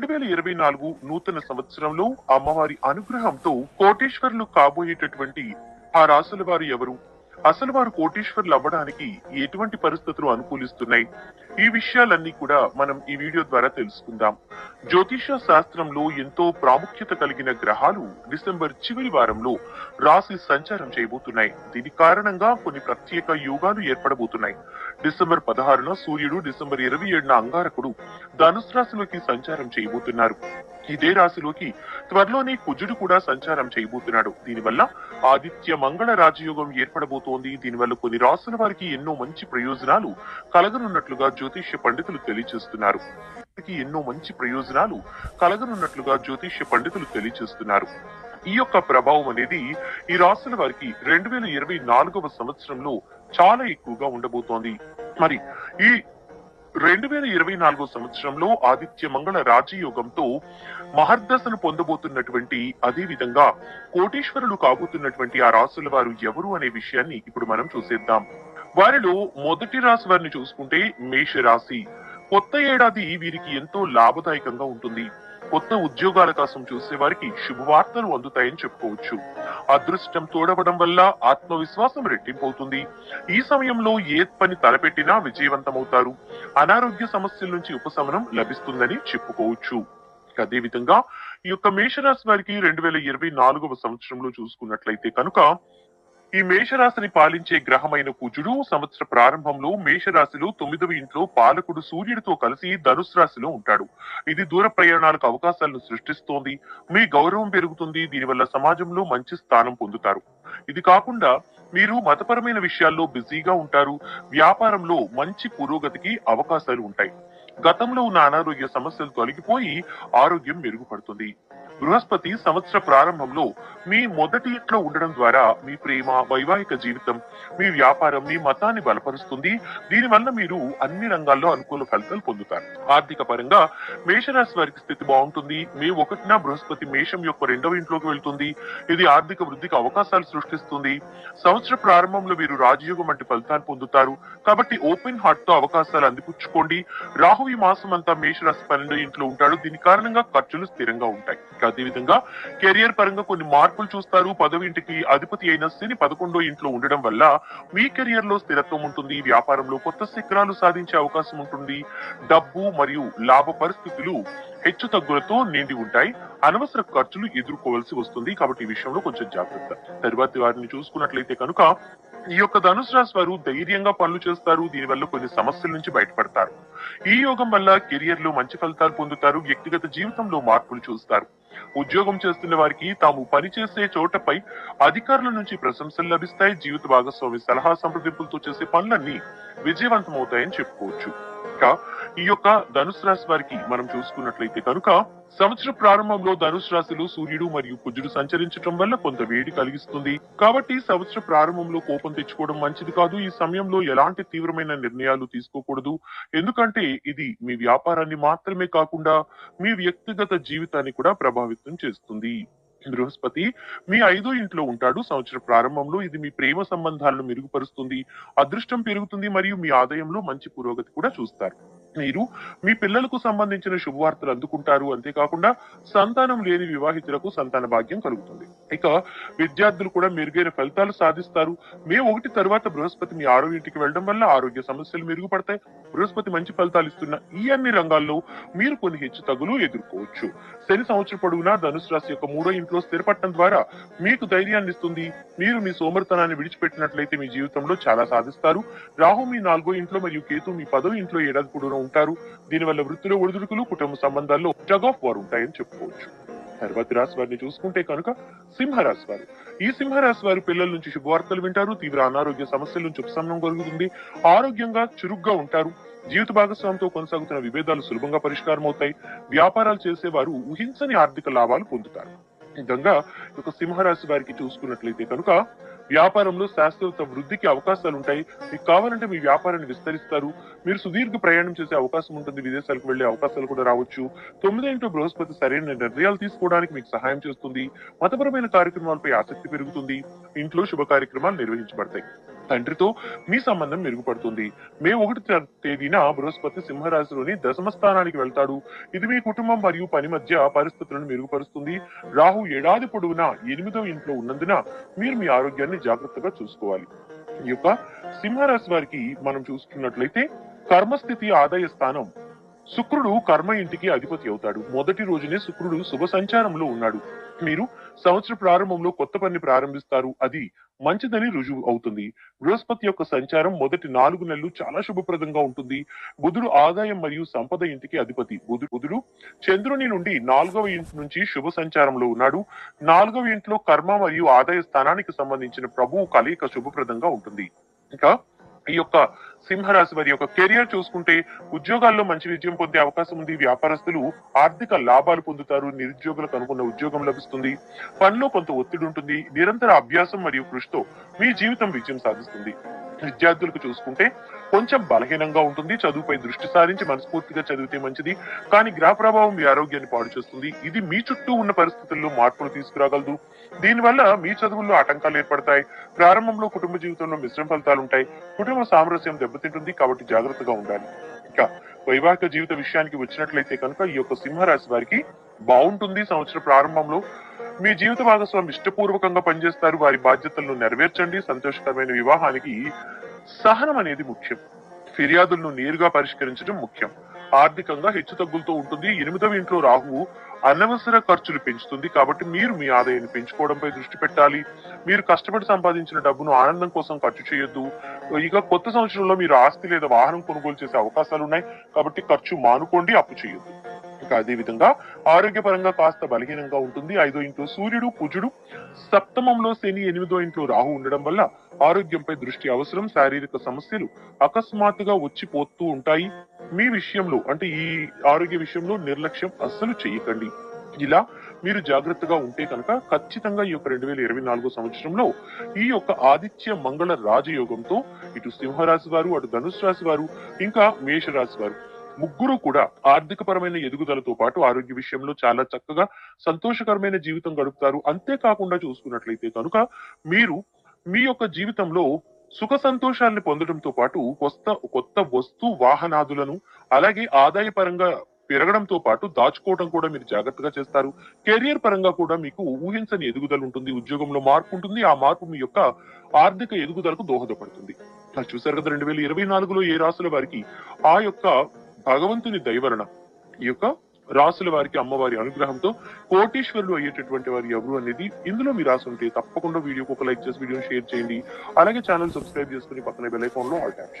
రెండు వేల ఇరవై నాలుగు నూతన సంవత్సరంలో అమ్మవారి అనుగ్రహంతో కోటేశ్వర్లు కాబోయేటటువంటి ఆ రాసుల వారు ఎవరు? అసలు వారు కోటీశ్వర్లు అవ్వడానికి ఎటువంటి పరిస్థితులు అనుకూలిస్తున్నాయి? ఈ విషయాలన్నీ కూడా మనం ఈ వీడియో ద్వారా తెలుసుకుందాం. జ్యోతిష శాస్త్రంలో ఎంతో ప్రాముఖ్యత కలిగిన గ్రహాలు డిసెంబర్ చివరి వారంలో రాశి సంచారం చేయబోతున్నాయి. దీని కారణంగా కొన్ని ప్రత్యేక యోగాలు ఏర్పడబోతున్నాయి. డిసెంబర్ పదహారున సూర్యుడు డిసెంబర్ ఇరవై ఏడున అంగారకుడు ధనుసు రాశిలోకి సంచారం చేయబోతున్నారు. ఇదే రాశిలోకి త్వరలోనే కుజుడు కూడా సంచారం చేయబోతున్నాడు. దీనివల్ల ఆదిత్య మంగళ రాజయోగం ఏర్పడబోతుంది. దీనివల్ల కొన్ని రాసుల వారికి ఎన్నో మంచి ప్రయోజనాలు కలగనున్నట్లుగా జ్యోతిష్య పండితులు తెలియజేస్తున్నారు ఎన్నో మంచి ప్రయోజనాలు కలగనున్నట్లుగా జ్యోతిష్య పండితులు తెలియజేస్తున్నారు ఈ యొక్క ప్రభావం అనేది ఈ రాసుల వారికి రెండు వేల ఇరవై నాలుగవ సంవత్సరంలో చాలా ఎక్కువగా ఉండబోతోంది. మరి ఈ రెండు వేల ఇరవై నాలుగో సంవత్సరంలో ఆదిత్య మంగళ రాజయోగంతో మహర్దశను పొందబోతున్నటువంటి అదే విధంగా కోటీశ్వరులు కాబోతున్నటువంటి ఆ రాసుల వారు ఎవరు అనే విషయాన్ని ఇప్పుడు మనం చూసేద్దాం. వారిలో మొదటి రాశి వారిని చూసుకుంటే మేష రాశి కొత్త ఏడాది వీరికి ఎంతో లాభదాయకంగా ఉంటుంది. కొత్త ఉద్యోగాల కోసం చూసే వారికి శుభవార్తలు అందుతాయని చెప్పుకోవచ్చు. అదృష్టం తోడవడం వల్ల ఆత్మవిశ్వాసం రెట్టింపవుతుంది. ఈ సమయంలో ఏ పని తలపెట్టినా విజయవంతమవుతారు. అనారోగ్య సమస్యల నుంచి ఉపశమనం లభిస్తుందని చెప్పుకోవచ్చు. అదే విధంగా ఈ యొక్క మేషరాశి వారికి రెండు వేల ఇరవై నాలుగవ సంవత్సరంలో చూసుకున్నట్లయితే కనుక ఈ మేషరాశిని పాలించే గ్రహమైన కుజుడు సంవత్సర ప్రారంభంలో మేషరాశిలో తొమ్మిదవ ఇంట్లో పాలకుడు సూర్యుడితో కలిసి ధనుసు రాశిలో ఉంటాడు. ఇది దూర ప్రయాణాలకు అవకాశాలను సృష్టిస్తోంది. మీ గౌరవం పెరుగుతుంది. దీనివల్ల సమాజంలో మంచి స్థానం పొందుతారు. ఇది కాకుండా మీరు మతపరమైన విషయాల్లో బిజీగా ఉంటారు. వ్యాపారంలో మంచి పురోగతికి అవకాశాలు ఉంటాయి. గతంలో ఉన్న అనారోగ్య సమస్యలు తొలగిపోయి ఆరోగ్యం మెరుగుపడుతుంది. బృహస్పతి సంవత్సర ప్రారంభంలో మీ మొదటి ఇంట్లో ఉండడం ద్వారా మీ ప్రేమ వైవాహిక జీవితం మీ వ్యాపారం మీ మతాన్ని బలపరుస్తుంది. దీనివల్ల మీరు అన్ని రంగాల్లో అనుకూల ఫలితాలు పొందుతారు. ఆర్థిక పరంగా మేషరాశి వారికి స్థితి బాగుంటుంది. మే ఒకటిన బృహస్పతి మేషం యొక్క రెండవ ఇంట్లోకి వెళ్తుంది. ఇది ఆర్థిక వృద్ధికి అవకాశాలు సృష్టిస్తుంది. సంవత్సర ప్రారంభంలో మీరు రాజయోగం వంటి ఫలితాలు పొందుతారు. కాబట్టి ఓపెన్ హార్ట్తో అవకాశాలు అందిపుచ్చుకోండి. రాహు ఈ మాసం అంతా మేషరాశి పన్నెండు ఇంట్లో ఉంటాడు. దీని కారణంగా ఖర్చులు స్థిరంగా ఉంటాయి. అదేవిధంగా కెరియర్ పరంగా కొన్ని మార్పులు చూస్తారు. పదవి ఇంటికి అధిపతి అయిన శని పదకొండో ఇంట్లో ఉండడం వల్ల మీ కెరియర్లో స్థిరత్వం ఉంటుంది. వ్యాపారంలో కొత్త శిఖరాలు సాధించే అవకాశం ఉంటుంది. డబ్బు మరియు లాభ పరిస్థితులు హెచ్చు తగ్గులతో నిండి ఉంటాయి. అనవసర ఖర్చులు ఎదుర్కోవాల్సి వస్తుంది. కాబట్టి ఈ విషయంలో కొంచెం జాగ్రత్త. తరువాతి వారిని చూసుకున్నట్లయితే కనుక ఈ యొక్క ధనుసు రాశి వారు ధైర్యంగా పనులు చేస్తారు. దీనివల్ల కొన్ని సమస్యల నుంచి బయటపడతారు. ఈ యోగం వల్ల కెరియర్లో మంచి ఫలితాలు పొందుతారు. వ్యక్తిగత జీవితంలో మార్పులు చూస్తారు. ఉద్యోగం చేస్తున్న వారికి తాము పనిచేసే చోటపై అధికారుల నుంచి ప్రశంసలు లభిస్తాయి. జీవిత భాగస్వామి సలహా సంప్రదింపులతో చేసే పనులన్నీ విజయవంతమవుతాయని చెప్పుకోవచ్చు. ఈ యొక్క ధనుసు రాశి వారికి మనం చూసుకున్నట్లయితే కనుక సంవత్సర ప్రారంభంలో ధనుసు రాశిలో సూర్యుడు మరియు కుజుడు సంచరించడం వల్ల కొంత వేడి కలిగిస్తుంది. కాబట్టి సంవత్సర ప్రారంభంలో కోపం తెచ్చుకోవడం మంచిది కాదు. ఈ సమయంలో ఎలాంటి తీవ్రమైన నిర్ణయాలు తీసుకోకూడదు. ఎందుకంటే ఇది మీ వ్యాపారాన్ని మాత్రమే కాకుండా మీ వ్యక్తిగత జీవితాన్ని కూడా ప్రభావితం చేస్తుంది. బృహస్పతి మీ ఐదో ఇంట్లో ఉంటాడు సంవత్సర ప్రారంభంలో. ఇది మీ ప్రేమ సంబంధాలను మెరుగుపరుస్తుంది అదృష్టం పెరుగుతుంది మరియు మీ ఆదాయంలో మంచి పురోగతి కూడా చూస్తారు. మీరు మీ పిల్లలకు సంబంధించిన శుభవార్తలు అందుకుంటారు. అంతేకాకుండా సంతానం లేని వివాహితులకు సంతాన భాగ్యం కలుగుతుంది. ఇక విద్యార్థులు కూడా మెరుగైన ఫలితాలు సాధిస్తారు. మే ఒకటి తరువాత బృహస్పతి మీ ఆరో ఇంటికి వెళ్ళడం వల్ల ఆరోగ్య సమస్యలు మెరుగుపడతాయి. బృహస్పతి మంచి ఫలితాలు ఇస్తున్న ఈ అన్ని రంగాల్లో మీరు కొన్ని హెచ్చు తగులు ఎదుర్కోవచ్చు. శని సంవత్సరం పొడవునా ధనుసు రాశి యొక్క మూడో ఇంట్లో స్థిరపడటం ద్వారా మీకు ధైర్యాన్ని ఇస్తుంది. మీరు మీ సోమరితనాన్ని విడిచిపెట్టినట్లయితే మీ జీవితంలో చాలా సాధిస్తారు. రాహు మీ నాలుగో ఇంట్లో మరియు కేతు మీ పదో ఇంట్లో ఏడాది పొడవునా ఉంటారు. దీనివల్ల వృత్తిలో ఒడిదుడుకులు కుటుంబ సంబంధాల్లో టగ్ ఆఫ్ వార్ ఉంటాయని చెప్పుకోవచ్చు. తర్వాతి రాశి వారిని చూసుకుంటే కనుక సింహరాశి వారు ఈ సింహరాశి వారు పిల్లల నుంచి శుభవార్తలు వింటారు తీవ్ర అనారోగ్య సమస్యల నుంచి ఉపశమనం కలుగుతుంది ఆరోగ్యంగా చురుగ్గా ఉంటారు. జీవిత భాగస్వామితో కొనసాగుతున్న విభేదాలు సులభంగా పరిష్కారం అవుతాయి. వ్యాపారాలు చేసేవారు ఊహించని ఆర్థిక లాభాలు పొందుతారు. ఈ విధంగా ఈ సింహరాశి వారికి చూసుకున్నట్లయితే కనుక వ్యాపారంలో శాశ్వత వృద్ధికి అవకాశాలు ఉంటాయి మీకు కావాలంటే మీ వ్యాపారాన్ని విస్తరిస్తారు. మీరు సుదీర్ఘ ప్రయాణం చేసే అవకాశం ఉంటుంది. విదేశాలకు వెళ్ళే అవకాశాలు కూడా రావచ్చు. తొమ్మిది ఇంటూ బృహస్పతి సరైన నిర్ణయాలు తీసుకోవడానికి మీకు సహాయం చేస్తుంది. మతపరమైన కార్యక్రమాలపై ఆసక్తి పెరుగుతుంది. ఇంట్లో శుభ కార్యక్రమాలు నిర్వహించబడతాయి. తండ్రితో మీ సంబంధం మెరుగుపడుతుంది. మే ఒకటి తేదీన బృహస్పతి సింహరాశిలోని దశమ స్థానానికి వెళ్తాడు. ఇది మీ కుటుంబం మరియు పని మధ్య పరిస్థితులను మెరుగుపరుస్తుంది. రాహు ఏడాది పొడవునా ఎనిమిదో ఇంట్లో ఉన్నందున మీరు మీ ఆరోగ్యాన్ని జాగ్రత్తగా చూసుకోవాలి. ఈ యొక్క సింహరాశి వారికి మనం చూసుకున్నట్లయితే కర్మస్థితి ఆదాయ స్థానం. శుక్రుడు కర్మ ఇంటికి అధిపతి అవుతాడు. మొదటి రోజునే శుక్రుడు శుభ సంచారంలో ఉన్నాడు. మీరు సంవత్సర ప్రారంభంలో కొత్త పని ప్రారంభిస్తారు. అది మంచిదని రుజువు అవుతుంది. బృహస్పతి యొక్క సంచారం మొదటి నాలుగు నెలలు చాలా శుభప్రదంగా ఉంటుంది. బుధుడు ఆదాయం మరియు సంపద ఇంటికి అధిపతి. బుధుడు చంద్రుని నుండి నాలుగవ ఇంటి నుంచి శుభ సంచారంలో ఉన్నాడు. నాలుగవ ఇంట్లో కర్మ మరియు ఆదాయ స్థానానికి సంబంధించిన ప్రభువు కలయిక శుభప్రదంగా ఉంటుంది. ఇంకా ఈ యొక్క సింహరాశి వారి యొక్క కెరియర్ చూసుకుంటే ఉద్యోగాల్లో మంచి విజయం పొందే అవకాశం ఉంది. వ్యాపారస్తులు ఆర్థిక లాభాలు పొందుతారు. నిరుద్యోగులకు అనుకున్న ఉద్యోగం లభిస్తుంది. పనిలో కొంత ఒత్తిడి ఉంటుంది. నిరంతర అభ్యాసం మరియు కృషితో మీ జీవితం విజయం సాధిస్తుంది. విద్యార్థులకు చూసుకుంటే కొంచెం బలహీనంగా ఉంటుంది. చదువుపై దృష్టి సారించి మనస్ఫూర్తిగా చదివితే మంచిది. కానీ గ్రహ ప్రభావం మీ ఆరోగ్యాన్ని పాడు చేస్తుంది. ఇది మీ చుట్టూ ఉన్న పరిస్థితుల్లో మార్పులు తీసుకురాగలదు. దీనివల్ల మీ చదువుల్లో ఆటంకాలు ఏర్పడతాయి. ప్రారంభంలో కుటుంబ జీవితంలో మిశ్రమ ఫలితాలు ఉంటాయి. కుటుంబ సామరస్యం దెబ్బతింటుంది కాబట్టి జాగ్రత్తగా ఉండాలి. ఇంకా వైవాహిక జీవిత విషయానికి వచ్చినట్లయితే కనుక ఈ యొక్క సింహరాశి వారికి బాగుంటుంది. సంవత్సర ప్రారంభంలో మీ జీవిత భాగస్వామి ఇష్టపూర్వకంగా పనిచేస్తారు. వారి బాధ్యతలను నెరవేర్చండి. సంతోషకరమైన వివాహానికి సహనం అనేది ముఖ్యం. ఫిర్యాదులను నేరుగా పరిష్కరించడం ముఖ్యం. ఆర్థికంగా హెచ్చు తగ్గులతో ఉంటుంది. ఎనిమిదవ ఇంట్లో రాహువు అనవసర ఖర్చులు పెంచుతుంది కాబట్టి మీరు మీ ఆదాయాన్ని పెంచుకోవడంపై దృష్టి పెట్టాలి. మీరు కష్టపడి సంపాదించిన డబ్బును ఆనందం కోసం ఖర్చు చేయొద్దు. ఇక కొత్త సంవత్సరంలో మీరు ఆస్తి లేదా వాహనం కొనుగోలు చేసే అవకాశాలు ఉన్నాయి కాబట్టి ఖర్చు మానుకోండి అప్పు చేయొద్దు. ఇంకా అదే విధంగా ఆరోగ్యపరంగా కాస్త బలహీనంగా ఉంటుంది. ఐదో ఇంట్లో సూర్యుడు కుజుడు. సప్తమంలో శని ఎనిమిదో ఇంట్లో రాహు ఉండడం వల్ల ఆరోగ్యంపై దృష్టి అవసరం శారీరక సమస్యలు అకస్మాత్తుగా వచ్చి పోతూ ఉంటాయి. మీ విషయంలో అంటే ఈ ఆరోగ్య విషయంలో నిర్లక్ష్యం అస్సలు చేయకండి ఇలా మీరు జాగ్రత్తగా ఉంటే కనుక ఖచ్చితంగా ఈ యొక్క రెండు వేల ఇరవై నాలుగో సంవత్సరంలో ఈ యొక్క ఆదిత్య మంగళ రాజయోగంతో ఇటు సింహరాశి వారు అటు ధనుసు రాశి వారు ఇంకా మేషరాశి వారు ముగ్గురు కూడా ఆర్థిక పరమైన ఎదుగుదలతో పాటు ఆరోగ్య విషయంలో చాలా చక్కగా సంతోషకరమైన జీవితం గడుపుతారు. అంతేకాకుండా చూసుకున్నట్లయితే కనుక మీరు మీ యొక్క జీవితంలో సుఖ సంతోషాలను పొందడంతో పాటు కొత్త కొత్త వస్తు వాహనాదులను అలాగే ఆదాయపరంగా పెరగడంతో పాటు దాచుకోవడం కూడా మీరు జాగ్రత్తగా చేస్తారు. కెరియర్ పరంగా కూడా మీకు ఊహించని ఎదుగుదల ఉంటుంది ఉద్యోగంలో మార్పు ఉంటుంది ఆ మార్పు మీ యొక్క ఆర్థిక ఎదుగుదలకు దోహదపడుతుంది. అలా చూసారు కదా రెండు వేల ఇరవై నాలుగులో ఏ రాసుల వారికి ఆ యొక్క భగవంతుని దైవరణ ఈ యొక్క రాసుల వారికి అమ్మవారి అనుగ్రహంతో కోటీశ్వరులు అయ్యేటటువంటి వారు ఎవరు అనేది ఇందులో మీరు రాసి ఉంటే తప్పకుండా వీడియోకి ఒక లైక్ చేసి వీడియో షేర్ చేయండి. అలాగే ఛానల్ సబ్స్క్రైబ్ చేసుకుని పక్కన బెల్ ఐకాన్లో ఆల్ ట్యాప్